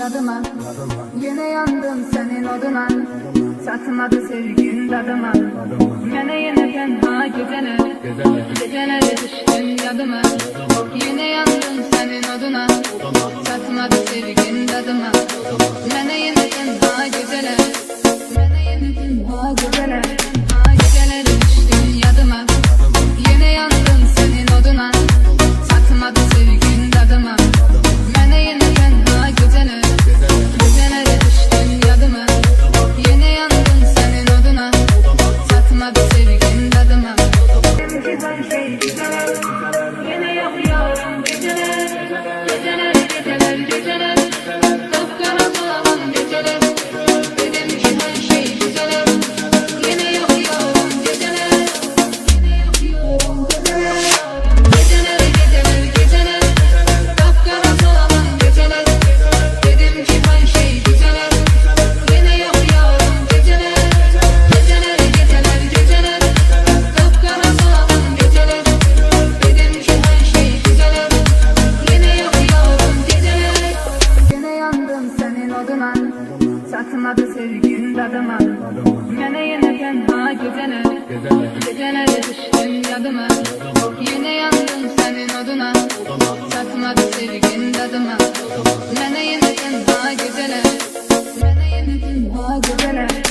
Dadıma, dadıma. Gene yandım senin oduna. Satmadı sevgin dadıma, dadıma. Yine tenha gecene. Gecelere düştün yadıma. Yine yandım senin oduna. Satmadı sevgin dadıma. Gene yine tenha gecene. Did you Batmadı sevgin dadıma Yine yine tenha geceler Geceler düştün yadıma. Yine yandım senin oduna Satmadı sevgin dadıma Yine yine tenha geceler Yine yine tenha geceler